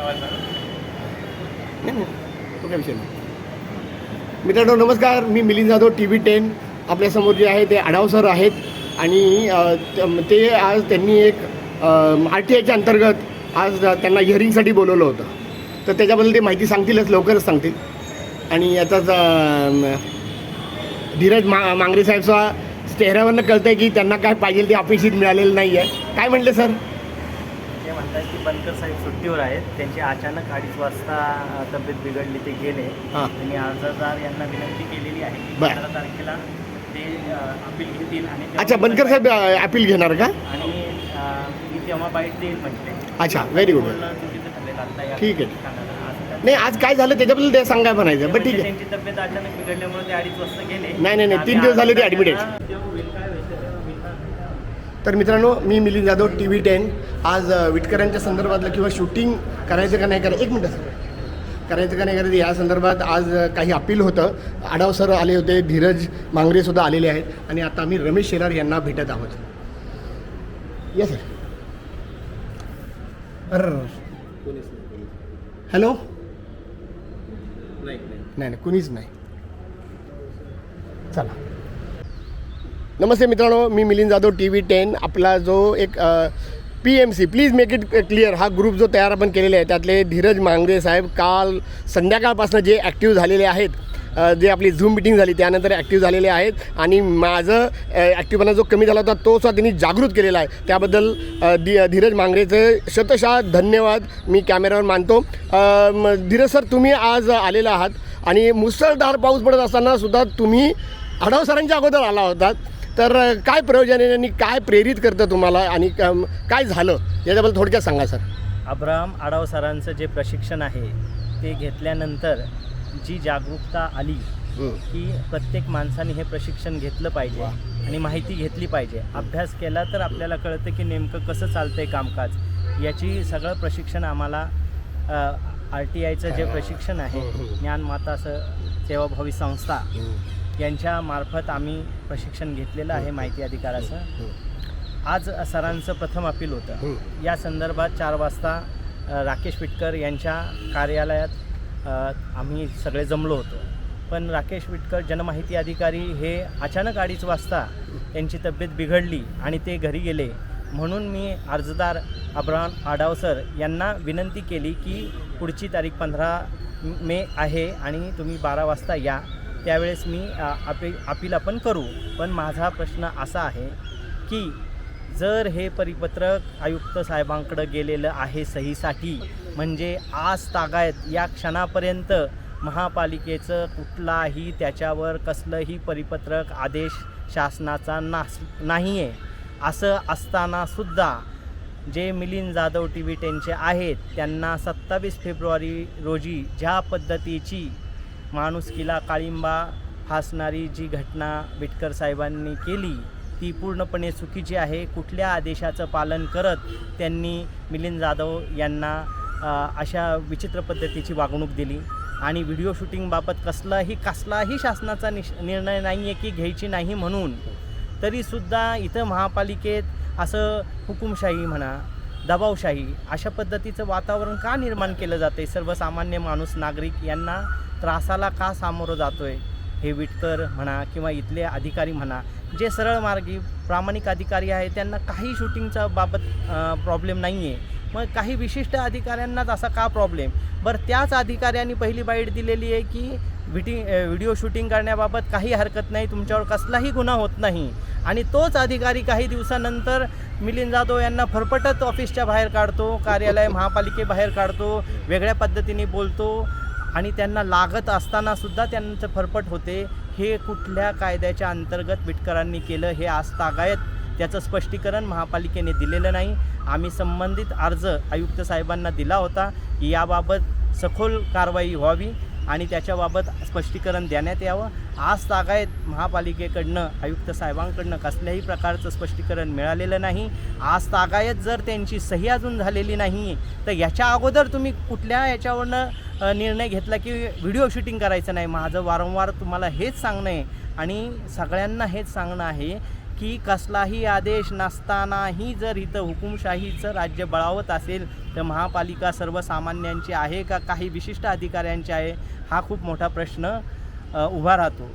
नाही नाही. तो विषय नाही मित्रांनो नमस्कार. मी Milind Jadhav T V ten आपल्यासमोर जे आहे ते आढाव सर आहेत. आणि ते आज त्यांनी एक आर टी आयच्या अंतर्गत आज त्यांना हिअरिंगसाठी बोलवलं होतं. तर त्याच्याबद्दल ते माहिती सांगतीलच लवकरच सांगतील. आणि याचाच धीरज मा मांगरे साहेबचा चेहऱ्यावरनं कळतं आहे की त्यांना काय पाहिजे ते अपेक्षित मिळालेलं नाही आहे काय म्हटले सर? ते म्हणतात की बनकर साहेब सुट्टीवर आहेत त्यांची अचानक अडीच वाजता तब्येत बिघडली ते गेले हां त्यांनी अर्जदार यांना विनंती केलेली आहे की बरं. पंधरा तारखेला ते अपील घेतील आणि तेव्हा अच्छा बनकर साहेब अपील घेणार का आणि अ, मी तेव्हा बाईट देईल म्हटले अच्छा व्हेरी गुड बोलणं चुकीचं ठरलेलं आता या ठीक आहे. ठिकाणाला. असं काय- नाही आज काय झालं त्याच्याबद्दल ते सांगाय म्हणायचं बरं ठीक आहे त्यांची तब्येत अचानक बिघडल्यामुळे ते अडीच वाजता गेले नाही, नाही, नाही. तीन आणि दिवस झाले ते admit आहेत. तर मित्रांनो मी Milind Jadhav T V ten. आज विटकरांच्या संदर्भातलं किंवा शूटिंग करायचं का नाही करायचं एक मिनटं सर. करायचं का नाही करायचं या संदर्भात आज काही अपील होतं. आढाव सर आले होते धीरज मांगरेसुद्धा आलेले आहेत. आणि आता आम्ही रमेश शेलार यांना भेटत आहोत. या सर अर हॅलो नाही नाही कुणीच नाही. चला. नमस्ते मित्रांनो मी Milind Jadhav T V ten आपला जो एक P M C please make it clear हा ग्रुप जो तयार आपण केलेला आहे त्यातले धीरज मांगरे साहेब काल संध्याकाळपासून जे ॲक्टिव्ह झालेले आहेत जे आपली झूम मिटिंग झाली त्यानंतर ॲक्टिव्ह झालेले आहेत आणि माझं ॲक्टिव्हपणा जो कमी झाला होता तो सुद्धा त्यांनी जागृत केलेला आहे. त्याबद्दल अ, धी धीरज मांगरेचे शतशः धन्यवाद मी कॅमेऱ्यावर मानतो. धीरज सर तुम्ही आज आलेला आहात आणि मुसळधार पाऊस पडत असताना सुद्धा तुम्ही आढाव सरांच्या अगोदर आला होतात तर काय प्रयोजन आहे आणि काय प्रेरित करतं तुम्हाला आणि काय झालं? याच्याबद्दल थोडक्यात सांगा सर. अब्राहम आडाव सरांचं जे प्रशिक्षण आहे ते घेतल्यानंतर जी जागरूकता आली की प्रत्येक माणसाने हे प्रशिक्षण घेतलं पाहिजे आणि माहिती घेतली पाहिजे. अभ्यास केला तर आपल्याला कळतं की नेमकं कसं चालतंय कामकाज. याची सगळं प्रशिक्षण आम्हाला आर टी आयचं जे प्रशिक्षण आहे ज्ञानमाता सेवाभावी संस्था यांच्या मार्फत आम्ही प्रशिक्षण घेतलेलं आहे माहिती अधिकाराचं. आज सरांचं प्रथम अपील होतं. या संदर्भात चार वाजता राकेश विटकर यांच्या कार्यालयात आम्ही सगळे जमलो होतो. पण राकेश विटकर जनमाहिती अधिकारी हे अचानक अडीच वाजता त्यांची तब्येत बिघडली आणि ते घरी गेले. म्हणून मी अर्जदार अब्राहम आडावसर यांना विनंती केली की पुढची तारीख पंधरा मे आहे आणि तुम्ही बारा वाजता या. त्यावेळेस मी अपे अपील आपण करू. पण माझा प्रश्न असा आहे की जर हे परिपत्रक आयुक्त साहेबांकडं गेलेलं आहे सहीसाठी म्हणजे आज तागायत या क्षणापर्यंत महापालिकेचं कुठलाही त्याच्यावर कसलंही परिपत्रक आदेश शासनाचा नास नाही आहे असं असतानासुद्धा जे मिलिंद जाधव टी व्ही टेनचे आहेत त्यांना सत्तावीस फेब्रुवारी रोजी ज्या पद्धतीची माणुसकीला काळिंबा फासणारी जी घटना बिटकर साहेबांनी केली ती पूर्णपणे चुकीची आहे. कुठल्या आदेशाचं पालन करत त्यांनी मिलिंद जाधव यांना अशा विचित्र पद्धतीची वागणूक दिली? आणि व्हिडिओ शूटिंगबाबत कसलाही कसलाही शासनाचा निश निर्णय नाही आहे की घ्यायची नाही म्हणून तरीसुद्धा इथं महापालिकेत असं हुकुमशाही म्हणा दबावशाही अशा पद्धतीचं वातावरण का निर्माण केलं जाते सर्वसामान्य माणूस नागरिक यांना त्रासाला का सामोरं जातो आहे हे विटकर म्हणा किंवा इथले अधिकारी म्हणा जे सरळ मार्गी प्रामाणिक अधिकारी आहे त्यांना काही शूटिंगचा बाबत प्रॉब्लेम नाही आहे मग काही विशिष्ट अधिकाऱ्यांनाच असा का प्रॉब्लेम बरं त्याच अधिकाऱ्यांनी पहिली बाईट दिलेली आहे की व्हिटिंग व्हिडिओ शूटिंग करण्याबाबत काही हरकत नाही तुमच्यावर कसलाही गुन्हा होत नाही. आणि तोच अधिकारी काही दिवसानंतर मिलिंद जाधव यांना फरफटत ऑफिसच्या बाहेर काढतो कार्यालय महापालिकेबाहेर काढतो वेगळ्या पद्धतीने बोलतो. आणि त्यांना लागत असताना सुद्धा त्यांचं फरफट होते. हे कुठल्या कायद्याच्या अंतर्गत विटकरांनी केलं हे आज तागायत. त्याचं स्पष्टीकरण महापालिकेने दिलेलं नाही. आम्ही संबंधित अर्ज आयुक्त साहेबांना दिला होता. की याबाबत सखोल कारवाई व्हावी आणि त्याच्याबाबत स्पष्टीकरण देण्यात यावं. आज तागायत महापालिकेकडनं आयुक्त साहेबांकडनं कसल्याही प्रकारचं स्पष्टीकरण मिळालेलं नाही. आज तागायत जर त्यांची सही अजून झालेली नाही तर याच्या अगोदर तुम्ही कुठल्या याच्यावरनं निर्णय घेतला की व्हिडिओ शूटिंग करायचं नाही. माझं वारंवार तुम्हाला हेच सांगणं आहे आणि सगळ्यांना हेच सांगणं आहे की कसलाही आदेश नसतानाही जर इथं हुकुमशाहीचं राज्य बळावत असेल तर महापालिका सर्वसामान्यांची आहे का काही विशिष्ट अधिकाऱ्यांची आहे हा खूप मोठा प्रश्न उभा राहतो.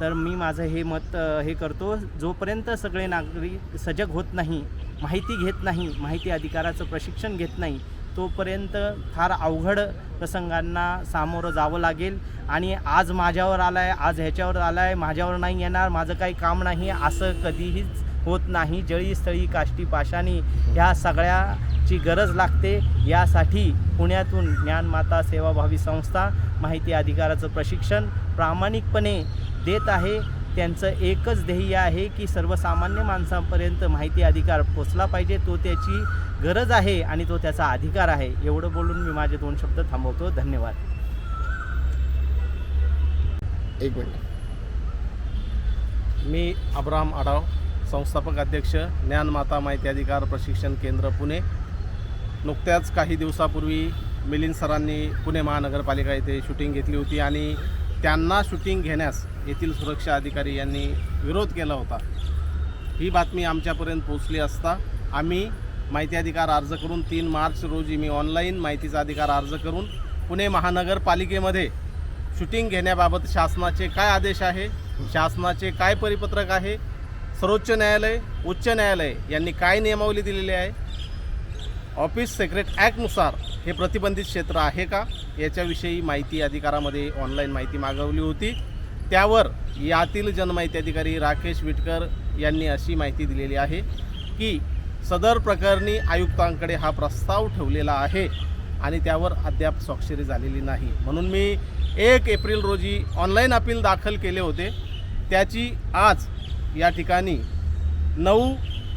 तर मी माझं हे मत हे करतो. जोपर्यंत सगळे नागरिक सजग होत नाही माहिती घेत नाही माहिती अधिकाराचं प्रशिक्षण घेत नाही तोपर्यंत फार अवघड प्रसंगांना सामोरं जावं लागेल. आणि आज माझ्यावर आला आहे आज ह्याच्यावर आला आहे माझ्यावर नाही येणार माझं काही काम नाही असं कधीहीच होत नाही. जळी स्थळी काष्टी पाशाणी ह्या सगळ्याची गरज लागते. यासाठी पुण्यातून ज्ञानमाता सेवाभावी संस्था माहिती अधिकाराचं प्रशिक्षण प्रामाणिकपणे देत आहे. त्यांचं एकच ध्येय आहे की सर्वसामान्य माणसांपर्यंत माहिती अधिकार पोचला पाहिजे. तो त्याची गरज आहे आणि तो त्याचा अधिकार आहे. एवढं बोलून मी माझे दोन शब्द थांबवतो. धन्यवाद. एक मिनिट. मी अब्राम आढाव संस्थापक अध्यक्ष ज्ञानमाता माहिती अधिकार प्रशिक्षण केंद्र पुणे. नुकत्याच काही दिवसापूर्वी मिलिंद सरांनी पुणे महानगरपालिका येथे शूटिंग घेतली होती आणि त्यांना शूटिंग घेण्यास येथील सुरक्षा अधिकारी यांनी विरोध केला होता. ही बातमी आमच्यापर्यंत पोचली असता आम्ही माहिती अधिकार अर्ज करून तीन मार्च रोजी मी ऑनलाईन माहितीचा अधिकार अर्ज करून पुणे महानगरपालिकेमध्ये शूटिंग घेण्याबाबत शासनाचे काय आदेश आहे शासनाचे काय परिपत्रक आहे सर्वोच्च न्यायालय उच्च न्यायालय यांनी काय नियमावली दिलेली आहे ऑफिस सेक्रेट ॲक्टनुसार हे प्रतिबंधित क्षेत्र आहे का याच्याविषयी माहिती अधिकारामध्ये ऑनलाईन माहिती मागवली होती. त्यावर यातील जनमाहिती राकेश विटकर यांनी अशी माहिती दिलेली आहे की सदर प्रकरणी आयुक्तांकडे हा प्रस्ताव ठेवलेला आहे आणि त्यावर अद्याप स्वाक्षरी झालेली नाही. म्हणून मी एक एप्रिल रोजी ऑनलाईन अपील दाखल केले होते. त्याची आज या ठिकाणी नऊ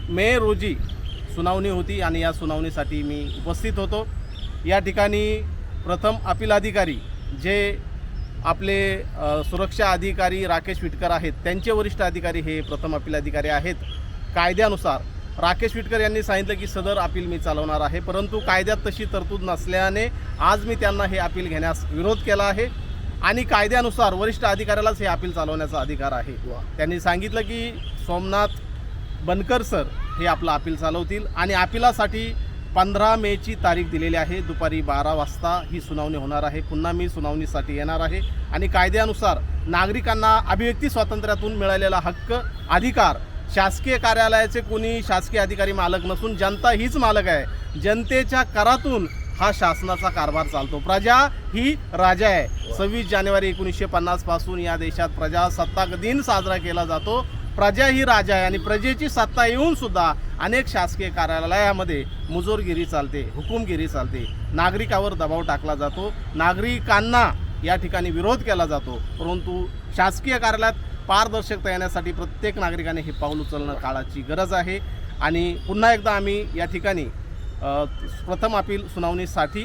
मे रोजी सुनावणी होती आणि या सुनावणीसाठी मी उपस्थित होतो. या ठिकाणी प्रथम अपील अधिकारी जे आपले सुरक्षा अधिकारी राकेश विटकर आहेत. त्यांचे वरिष्ठ अधिकारी हे प्रथम अपील अधिकारी आहेत. कायद्यानुसार राकेश विटकर यांनी सांगितलं की सदर अपील मी चालवणार आहे. परंतु कायद्यात तशी तरतूद नसल्याने आज मी त्यांना हे अपील घेण्यास विरोध केला आहे. आणि कायद्यानुसार वरिष्ठ अधिकाऱ्यालाच हे अपील चालवण्याचा अधिकार आहे. त्यांनी सांगितलं की सोमनाथ बनकर सर हे आपलं अपील चालवतील. आणि अपिलासाठी पंधरा मेची तारीख दिलेली आहे. दुपारी बारा वाजता ही सुनावणी होणार आहे. पुन्हा मी सुनावणीसाठी येणार आहे. आणि कायद्यानुसार नागरिकांना अभिव्यक्ती स्वातंत्र्यातून मिळालेला हक्क अधिकार शासकीय कार्यालयाचे कोणी शासकीय अधिकारी मालक नसून जनता हीच मालक आहे. जनतेच्या करातून हा शासनाचा कारभार चालतो. प्रजा ही राजा आहे. सव्वीस जानेवारी एकोणीसशे पन्नासपासून या देशात प्रजासत्ताक दिन साजरा केला जातो. प्रजा ही राजा आहे आणि प्रजेची सत्ता येऊन सुद्धा अनेक शासकीय कार्यालयामध्ये मुजोरगिरी चालते हुकुमगिरी चालते. नागरिकावर दबाव टाकला जातो. नागरिकांना या ठिकाणी विरोध केला जातो. परंतु शासकीय कार्यालयात पारदर्शकता येण्यासाठी प्रत्येक नागरिकाने हे पाऊल उचलणं काळाची गरज आहे. आणि पुन्हा एकदा आम्ही या ठिकाणी प्रथम अपील सुनावणीसाठी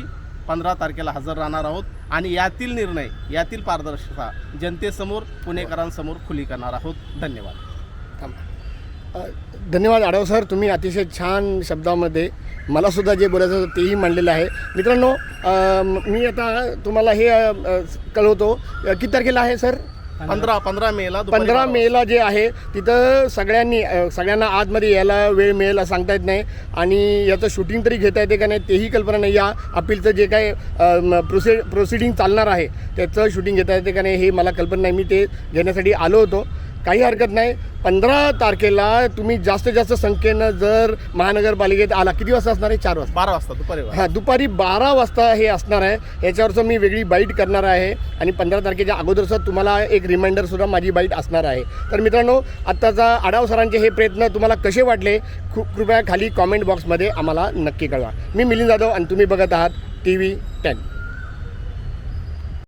पंधरा तारखेला हजर राहणार आहोत आणि यातील निर्णय यातील पारदर्शकता जनतेसमोर पुणेकरांसमोर खुली करणार आहोत. धन्यवाद. धन्यवाद आढाव सर. तुम्ही अतिशय छान शब्दामध्ये मला सुद्धा जे बोलायचं होतं तेही मांडलेलं आहे. मित्रांनो म- आता तुम्हाला हे कळवतो. किती तारखेला आहे सर? पंधरा पंधरा मेला पंधरा मेला जे आहे तिथं सगळ्यांनी सगळ्यांना आतमध्ये यायला वेळ मिळेल असं सांगता येत नाही. आणि याचं शूटिंग तरी घेता येते का नाही तेही कल्पना नाही. या अपीलचं जे काय प्रोसे प्रोसिडिंग चालणार आहे त्याचं शूटिंग घेता येते का नाही हे मला कल्पना नाही. मी ते घेण्यासाठी आलो होतो. काही हरकत नाही. पंधरा तारखेला तुम्ही जास्तीत जास्त संख्येनं जर महानगरपालिकेत आला किती वाजता असणार आहे? चार वाजता. बारा वाजता दुपारी. हां दुपारी बारा वाजता हे असणार आहे. याच्यावरचं मी वेगळी बाईट करणार आहे. आणि पंधरा तारखेच्या अगोदरचं तुम्हाला एक रिमाइंडरसुद्धा माझी बाईट असणार आहे. तर मित्रांनो आत्ताचा आढाव सरांचे हे प्रयत्न तुम्हाला कसे वाटले? खूप कृपया खाली कॉमेंट बॉक्समध्ये आम्हाला नक्की कळवा. मी मिलिंद जाधव आणि तुम्ही बघत आहात टी व्ही टेन.